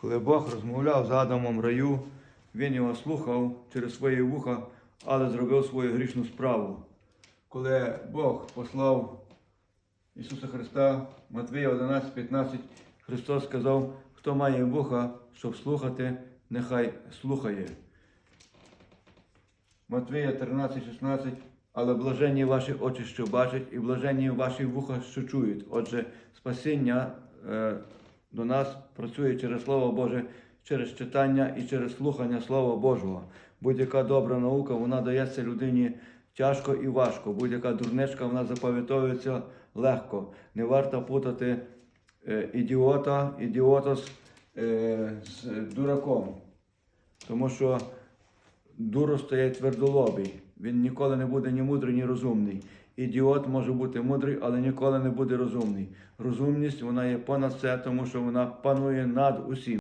Коли Бог розмовляв з Адамом раю, він його слухав через свої вуха, але зробив свою грішну справу. Коли Бог послав Ісуса Христа, Матвія 11, 15, Христос сказав, хто має вуха, щоб слухати, нехай слухає. Матвія 13, 16, але блаженні ваші очі, що бачать, і блаженні ваші вуха, що чують. Отже, спасіння е, до нас працює через Слово Боже, через читання і через слухання Слова Божого. Будь-яка добра наука, вона дається людині тяжко і важко. Будь-яка дурничка, вона запам'ятовується легко. Не варто путати е, ідіота, ідіотос е, з дураком. Тому що дуро стає твердолобий. Він ніколи не буде ні мудрий, ні розумний. Ідіот може бути мудрий, але ніколи не буде розумний. Розумність вона є понад все, тому що вона панує над усім.